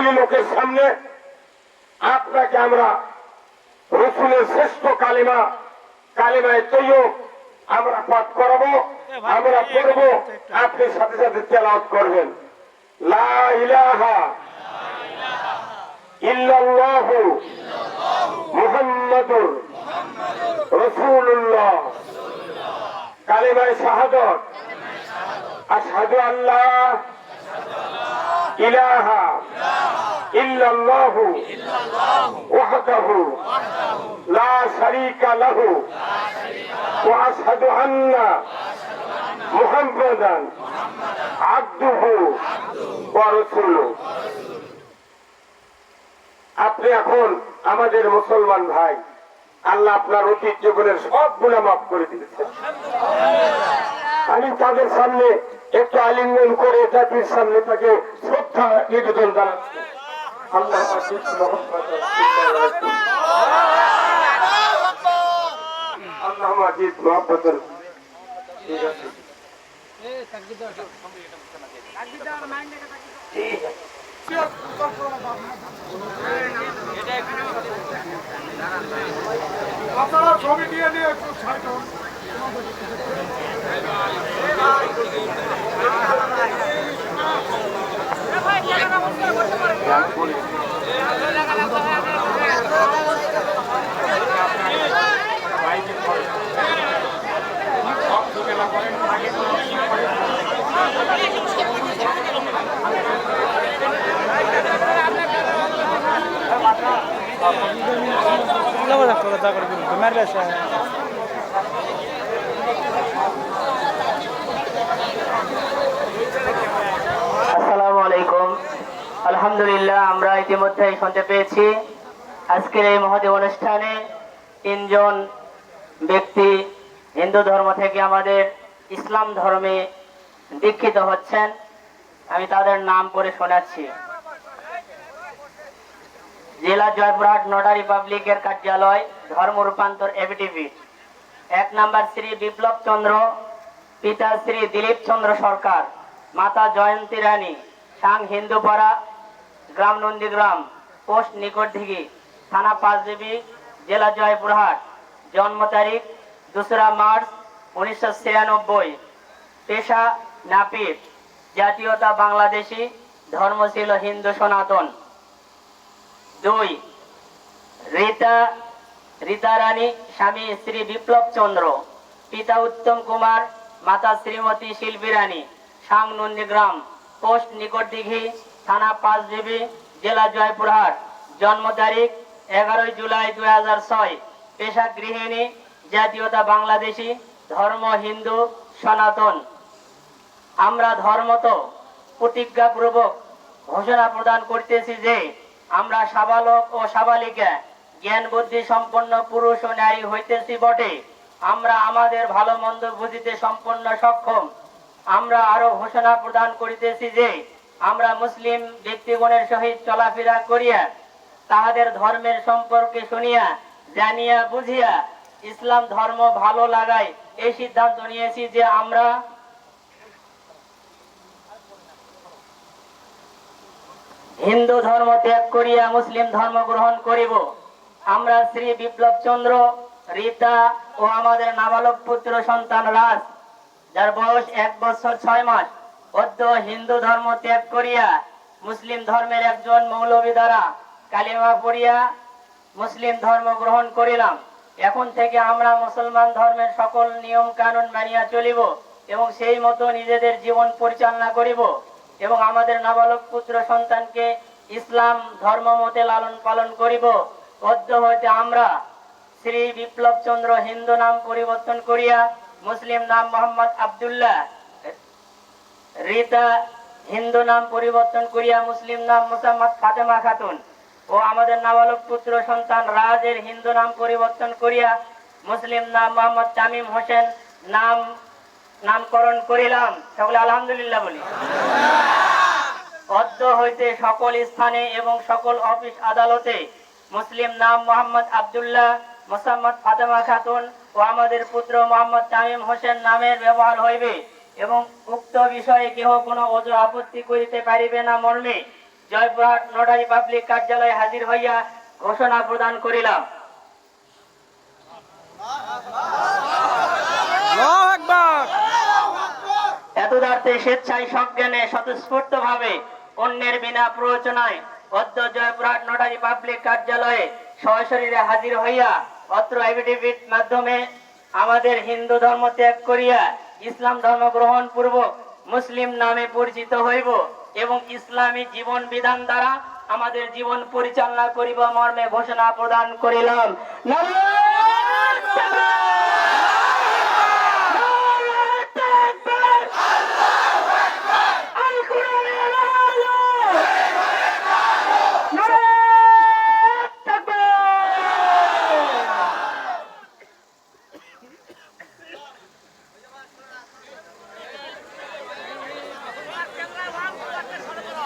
অনেকগুলি লোকের সামনে আপনাকে আমরা রসুলের শ্রেষ্ঠ কালিমা, কালিমায় তৈয়ব আমরা পাঠ করাবো, আমরা পড়ব। আপনি সাথে সাথে তেলাওয়াত করবেন। ইলাহা আপনি এখন আমাদের মুসলমান ভাই, আল্লাহ আপনার অতীত জীবনের সব গুণা মাফ করে দিয়েছেন। আমি তাদের সামনে একটু আলিঙ্গন করে জাতির সামনে তাকে শ্রদ্ধা নিবেদন জানাচ্ছি। আল্লাহ আজিজ মোহাম্মদ। আল্লাহ আজিজ মোহাম্মদ ঠিক আছে আপনারা ছবি দিয়ে নিয়ে একটু সাইড আসসালামু আলাইকুম আলহামদুলিল্লাহ, আমরা ইতিমধ্যেই শুনতে পেয়েছি। আজকের এই মহদেব অনুষ্ঠানে তিনজন ব্যক্তি হিন্দু ধর্ম থেকে আমাদের ইসলাম ধর্মে দীক্ষিত হচ্ছেন। আমি তাদের নাম পড়ে শোনাচ্ছি। জেলা জয়পুরহাট নোটারি পাবলিকের কার্যালয়, ধর্ম রূপান্তর এভিটিভিট এক নাম্বার শ্রী বিপ্লব চন্দ্র, পিতা শ্রী দিলীপ চন্দ্র সরকার, মাতা জয়ন্তী রানী, সাং হিন্দুপাড়া, গ্রাম নন্দীগ্রাম, পোস্ট নিকটদিঘি থানা পাঁচদেবী জেলা জয়পুরহাট। জন্ম তারিখ, দোসরা মার্চ, উনিশশো ছিয়ানব্বই। পেশা, নাপিত, জাতীয়তা বাংলাদেশি, ধর্ম ছিল হিন্দু সনাতন। দুই, রীতা রীতা রানী, স্বামী শ্রী বিপ্লব চন্দ্র, পিতা উত্তম কুমার, মাতা শ্রীমতী শিল্পী রানী, সাং নন্দীগ্রাম, পোস্ট নিকটদিঘি, থানা পাঁচদেবী জেলা জয়পুরহাট, জন্ম তারিখ এগারোই জুলাই দুই হাজার ছয়, পেশা গৃহিণী, জাতীয়তা বাংলাদেশি, ধর্ম হিন্দু, সনাতন। আমরা ধর্মত প্রতিজ্ঞাপূর্বক ঘোষণা প্রদান করতেছি যে আমরা সাবালক ও সাবালিকা, জ্ঞান, বুদ্ধি সম্পন্ন পুরুষ ও নারী হইতেছি বটে। আমরা আমাদের ভালো মন্দ বুঝিতে সম্পন্ন সক্ষম। আমরা আরও ঘোষণা প্রদান করিতেছি যে, আমরা মুসলিম ব্যক্তিগণের সহিত চলাফেরা করিয়া, তাহাদের ধর্মের সম্পর্কে শুনিয়া, জানিয়া, বুঝিয়া, ইসলাম ধর্ম ভালো লাগাই এই সিদ্ধান্ত নিয়েছি যে আমরা হিন্দু ধর্ম ত্যাগ করিয়া মুসলিম ধর্ম গ্রহণ করিব। আমরা শ্রী বিপ্লব চন্দ্র, রীতা ও আমাদের নাবালক পুত্র সন্তান রাজ, যার বয়স এক বছর ছয় মাস। অদ্য হিন্দু ধর্ম ত্যাগ করিয়া মুসলিম ধর্মের একজন মৌলবী দ্বারা কালিমা পড়িয়া মুসলিম ধর্ম গ্রহণ করিলাম। এখন থেকে আমরা মুসলমান ধর্মের সকল নিয়ম কানুন মানিয়া চলিব এবং সেই মতো নিজেদের জীবন পরিচালনা করিব। এবং আমাদের নাবালক পুত্র সন্তানকে ইসলাম ধর্ম মতে লালন পালন করিব। অদ্য হইতে আমরা শ্রী বিপ্লব চন্দ্র হিন্দু নাম পরিবর্তন করিয়া মুসলিম নাম মোহাম্মদ আবদুল্লাহ, রীতা হিন্দু নাম পরিবর্তন করিয়া মুসলিম নাম মুসাম্মদ ফাতেমা খাতুন ও আমাদের নাবালক পুত্র সন্তান রাজের হিন্দু নাম পরিবর্তন করিয়া মুসলিম নাম মোহাম্মদ তামিম হোসেন নাম নামকরণ করিলাম। সকলে আলহামদুলিল্লাহ বলি। অদ্য হইতে সকল স্থানে এবং সকল অফিস আদালতে মুসলিম নাম মোহাম্মদ আবদুল্লাহ মোসাম্মদ ফাতেমা খাতুন ও আমাদের পুত্র মোহাম্মদ তামিম হোসেন নামের ব্যবহার হইবে এবং উক্ত বিষয়ে কেহ কোনো অজু আপত্তি করিতে পারিবে না মর্মে জয়পুরহাট নোটারি পাবলিক কার্যালয়ে হাজির হইয়া ঘোষণা প্রদান করিলাম। এতদার্থে স্বেচ্ছায় সজ্ঞানে স্বতঃস্ফূর্ত ভাবে অন্যের বিনা প্ররোচনায় অদ্য জয়পুরহাট নোটারি পাবলিক কার্যালয়ে সশরীরে হাজির হইয়া অত্র এফিডেভিট মাধ্যমে আমাদের হিন্দু ধর্ম ত্যাগ করিয়া ইসলাম ধর্ম গ্রহণ পূর্বক মুসলিম নামে পরিচিত হইব এবং ইসলামী জীবন বিধান দ্বারা আমাদের জীবন পরিচালনা করিব মর্মে ঘোষণা প্রদান করিলাম নারায়ণ তাকবীর! নারায়ণ তাকবীর! আল কোরআনের আলো! নারায়ণ তাকবীর!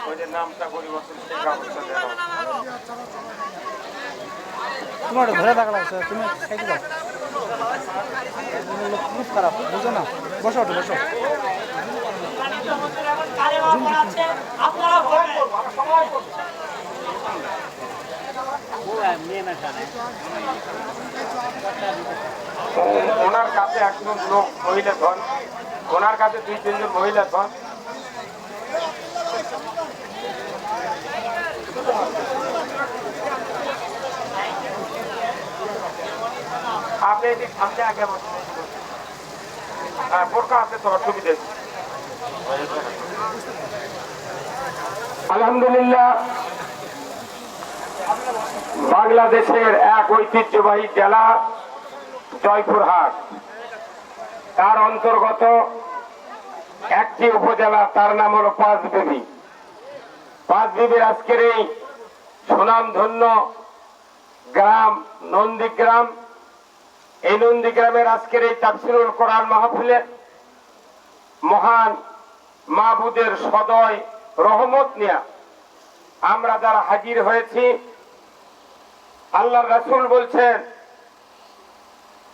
ওই যে নামটা পরিবর্তন সেই কাগজটা দেখাও। তোমার ধরে থাকা লাগছে তুমি সাইডে দাও খুব খারাপ বুঝো না। বসো ওঠো বসো। ওনার কাছে একজন লোক মহিলা ধন। ওনার কাছে দুই তিনজন মহিলা ধন। আপনি হ্যাঁ আলহামদুলিল্লাহ, বাংলাদেশের এক ঐতিহ্যবাহী জেলা জয়পুরহাট। তার অন্তর্গত একটি উপজেলা, তার নাম হলো পাঁচবিবি পাঁচবিবির আজকের এই সুনামধন্য গ্রাম, নন্দীগ্রাম, এই নন্দীগ্রামের আজকের এই তাফসিরুল কোরআন মাহফিলে মহান মাহবুদের সদয় রহমত নিয়া আমরা যারা হাজির হয়েছি আল্লাহ রাসূল বলছেন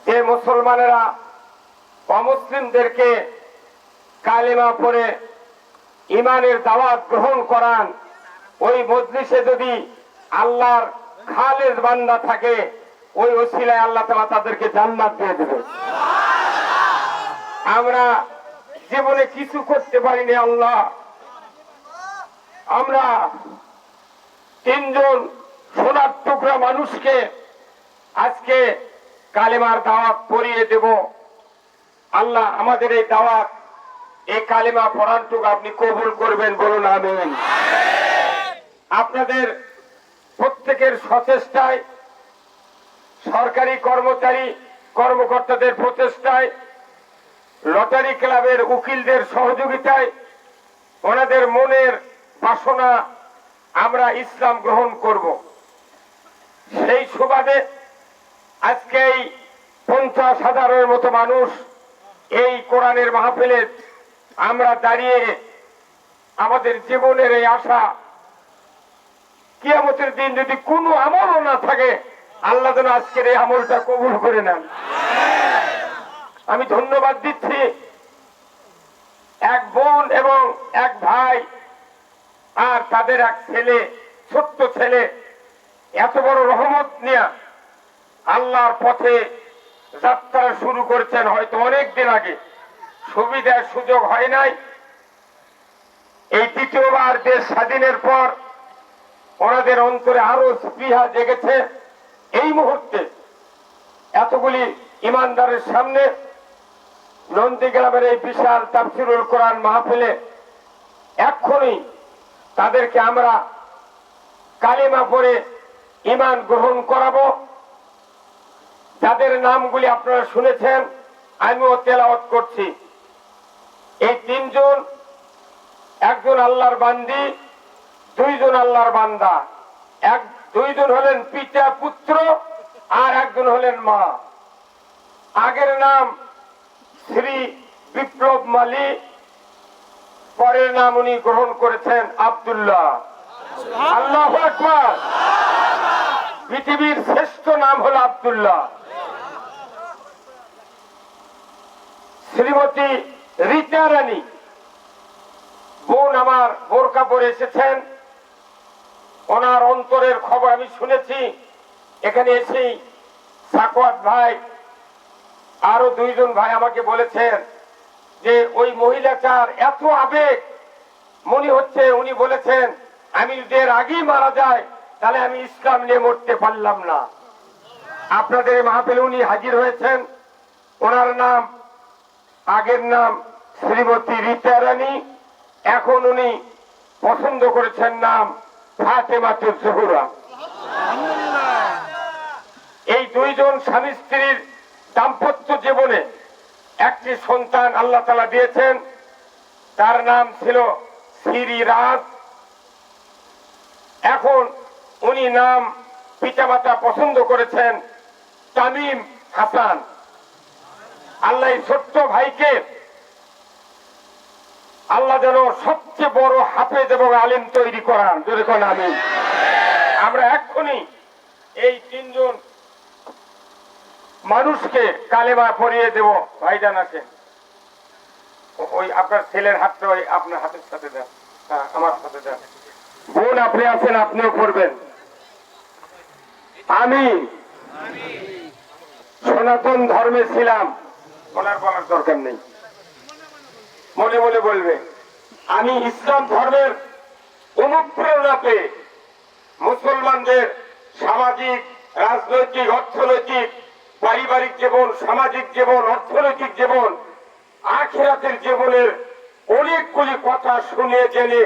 যে মুসলমানেরা অমুসলিমদেরকে কালিমা পরে ইমানের দাওয়াত গ্রহণ করান ওই মজলিসে যদি আল্লাহর খালেজ বান্দা থাকে, ওই ওসিলায় আল্লাহ তালা তাদেরকে জান্নাত দিয়ে দেবে। আমরা জীবনে কিছু করতে পারিনি আল্লাহ। আমরা তিনজন সোনার টুকরা মানুষকে আজকে কালেমার দাওয়াত পরিয়ে দেব। আল্লাহ আমাদের এই দাওয়াত, এই কালেমা পড়ানটুকু আপনি কবুল করবেন বলুন, আমিন। আপনাদের প্রত্যেকের সচেষ্টায়, সরকারি কর্মচারী, কর্মকর্তাদের প্রচেষ্টায়, লটারি ক্লাবের উকিলদের সহযোগিতায় ওনাদের মনের বাসনা আমরা ইসলাম গ্রহণ করব। সেই সুবাদে আজকে এই পঞ্চাশ হাজারের মতো মানুষ এই কোরআনের মাহফিলে আমরা দাঁড়িয়ে আমাদের জীবনের এই আশা কিয়ামতের দিন যদি কোনো আমলও না থাকে, আল্লাহ যেন আজকের এই আমলটা কবুল করে নেন। আমি ধন্যবাদ দিচ্ছি এক বোন এবং এক ভাই আর তাদের এক ছেলে, ছোট্ট ছেলে। এত বড় রহমত নিয়ে আল্লাহর পথে যাত্রা শুরু করেছেন হয়তো অনেক দিন আগে। সুবিধার সুযোগ হয় নাই। এই দ্বিতীয়বার দেশ স্বাধীনের পর ওনাদের অন্তরে আরও স্পৃহা জেগেছে। এই মুহূর্তে এতগুলি ইমানদারের সামনে নন্দীগ্রামের এই বিশাল তাফসিরুল কোরআন মাহফিলে এক্ষুনি তাদেরকে আমরা কালিমা পড়ে ইমান গ্রহণ করাবো। যাদের নামগুলি আপনারা শুনেছেন, আমিও তেলাওয়াত করছি। এই তিনজন, একজন আল্লাহর বান্দি দুইজন আল্লাহর বান্দা। এক দুইজন হলেন পিতা, পুত্র, আর একজন হলেন মা। আগের নাম শ্রী বিপ্লব মালি, পরের নাম উনি গ্রহণ করেছেন আব্দুল্লাহ। আল্লাহ পৃথিবীর শ্রেষ্ঠ নাম হল আবদুল্লাহ। শ্রীমতী রীতা রানী। বোন আমার বোরকা পরে এসেছেন। ওনার অন্তরের খবর আমি শুনেছি। এখানে এসেই সাকওয়াত ভাই, আরও দুইজন ভাই আমাকে বলেছেন যে, ওই মহিলাটার এত আবেগ। মনে হচ্ছে উনি বলেছেন, আমি যদি এর আগেই মারা যায় তাহলে আমি ইসলাম নিয়ে মরতে পারলাম না। আপনাদের মাহফিলে উনি হাজির হয়েছেন। ওনার নাম, আগের নাম শ্রীমতী রীতা রানী এখন উনি পছন্দ করেছেন নাম ফাতেমাতু জহুরা এই দুইজন স্বামী স্ত্রীর দাম্পত্য জীবনে একটি সন্তান আল্লাহ তালা দিয়েছেন। তার নাম ছিল শ্রী রাজ। এখন উনি নাম পিতামাতা পছন্দ করেছেন তামিম হাসান। আল্লাহ ছোট্ট ভাইকে আল্লাহ যেন সবচেয়ে বড় হাফেজ এবং আলিম তৈরি করান। যদি কোন আমি আমরা এক্ষুনি এই তিনজন মানুষকে কালেমা পরিয়ে দেব। ভাইজান আছেন ওই আপনার ছেলের হাতটা ওই আপনার হাতের সাথে দেন। হ্যাঁ আমার সাথে দেন। বোন, আপনি আছেন, আপনিও করবেন আমি সনাতন ধর্মে ছিলাম। ওনার বলার দরকার নেই। মনে মনে বলবে, আমি ইসলাম ধর্মের অনুপ্রেরণা পেয়ে মুসলমানদের সামাজিক, রাজনৈতিক, অর্থনৈতিক, পারিবারিক জীবন, সামাজিক জীবন, অর্থনৈতিক জীবন, আখেরাতের জীবনের অনেকগুলি কথা শুনে জেনে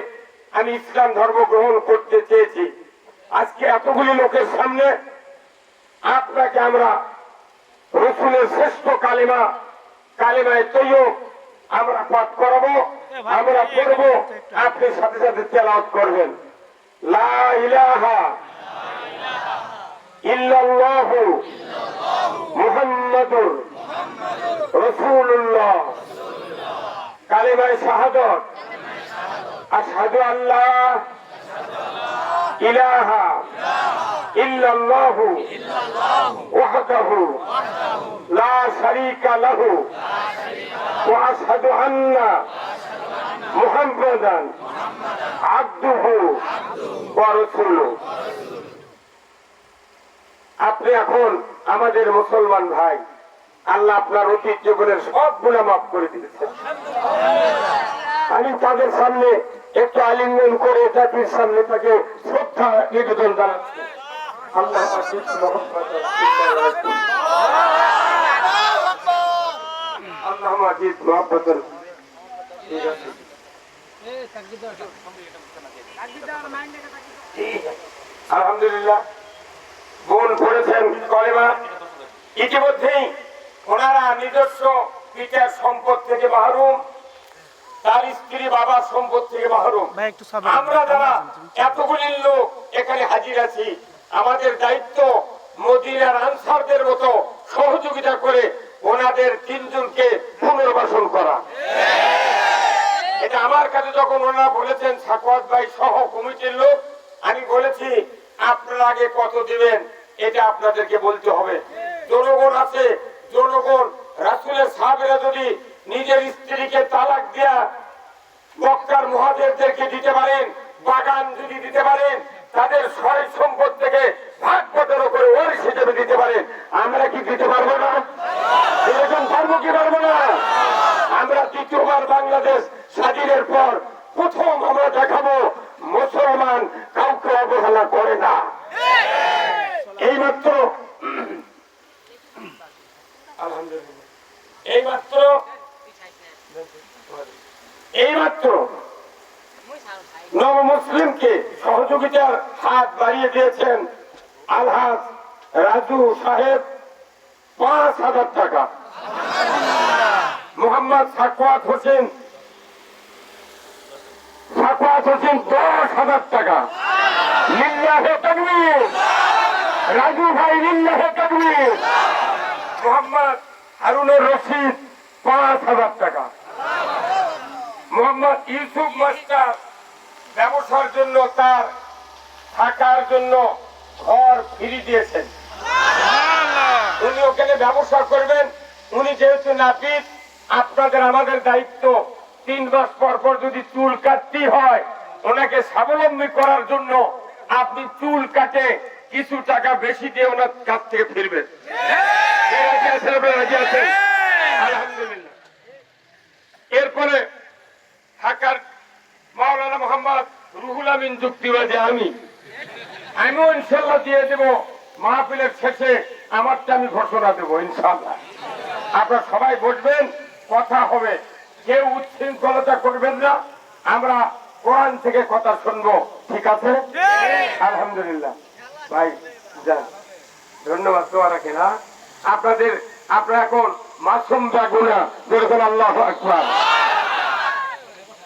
আমি ইসলাম ধর্ম গ্রহণ করতে চেয়েছি। আজকে এতগুলি লোকের সামনে আপনাকে আমরা রসুলের শ্রেষ্ঠ কালিমা, কালিমায় তৈয় আমরা পাঠ করাবো আমরা করব আপনি সাথে সাথে তেলাওয়াত করবেন। লা ইলাহা ইল্লাল্লাহ মুহাম্মাদুর রাসূলুল্লাহ। ইলাহা লা শারীকা লাহু। واشهد ان محمدا عبده ورسوله আপনি এখন আমাদের মুসলমান ভাই আল্লাহ আপনার অতীত জীবনের সব গুণা মাফ করে দিয়েছেন আমি তাদের সামনে একটু আলিঙ্গন করে জাতির সামনে তাকে শ্রদ্ধা নিবেদন জানাচ্ছি আল্লাহ হাফিজ মোহাম্মদ রাসূলুল্লাহ। আল্লাহ মাজিদ মোহাম্মদ ঠিক আছে আলহামদুলিল্লাহ। বোন পড়েছেন কলেমা। ইতিমধ্যেই ওনারা নিজস্ব পিতার সম্পদ থেকে মাহরুম তার স্ত্রী বাবার সম্পদ থেকে মাহরুম। আমরা যারা এতগুলি লোক এখানে হাজির আছি আমাদের দায়িত্ব মদিনার আনসারদের মতো সহযোগিতা করে ওনাদের তিনজনকে পুনর্বাসন করা। এটা আমার কাছে যখন ওনারা বলেছেন, সাকওয়াত ভাই সহ কমিটির লোক, আমি বলেছি, আপনারা আগে কত দিবেন? এটা আপনাদেরকে বলতে হবে। জনগণ আছে, জনগণ, রাসুলের সাহাবেরা যদি নিজের স্ত্রীকে তালাক দেয়া মক্কার মহাদেবদেরকে দিতে পারেন, বাগান যদি দিতে পারেন, তাদের সয় সম্পদ থেকে ভাগ বদল করে ওয়ারিশ হিসেবে দিতে পারেন, আমরা কি দিতে পারব না? এরকম পারব কি পারব না? আমরা দ্বিতীয়বার বাংলাদেশ স্বাধীনের পর প্রথম আমরা দেখাবো মুসলমান কাউকে অবহেলা করে না। এইমাত্র এইমাত্র নব মুসলিমকে সহযোগিতার হাত বাড়িয়ে দিয়েছেন আলহাজ রাজু সাহেব। পাঁচ হাজার টাকা। মোহাম্মদ সাকওয়াত হোসেন। সাকওয়াত হোসেন দশ হাজার টাকা। লিল্লাহে তাকবীর। রাজু ভাই লিল্লাহে তাকবীর। মোহাম্মদ হারুনুর রশিদ পাঁচ হাজার টাকা। মোহাম্মদ ইউসুফ মাস্টার ব্যবসার জন্য তার থাকার জন্য ঘর ফিরি দিয়েছেন। উনি ওখানে ব্যবসা করবেন। উনি যেহেতু নাপিত, আপনাদের আমাদের দায়িত্ব। তিন মাস পর পর যদি চুল কাটতে হয়, ওনাকে স্বাবলম্বী করার জন্য আপনি চুল কাটে কিছু টাকা বেশি দিয়ে ওনার কাছ থেকে ফিরবেন। আলহামদুলিল্লাহ। এরপরে ঢাকার মাওলানা মোহাম্মদ রুহুল আমিন যুক্তিবাদী আমি। আমিও ইনশাল্লাহ দিয়ে দেব মাহফিলের শেষে আমারটা আমি ঘোষণা দেবো ইনশাল্লাহ আপনারা সবাই বসবেন কথা হবে। কেউ উচ্ছৃঙ্খলতা করবেন না। আমরা কোরআন থেকে কথা শুনব ঠিক আছে? আলহামদুলিল্লাহ। ভাই যান। ধন্যবাদ তোমার রাখেন? আপনাদের আপনারা এখন মাসুম বেগুনা যেরকম আল্লাহ আকবার।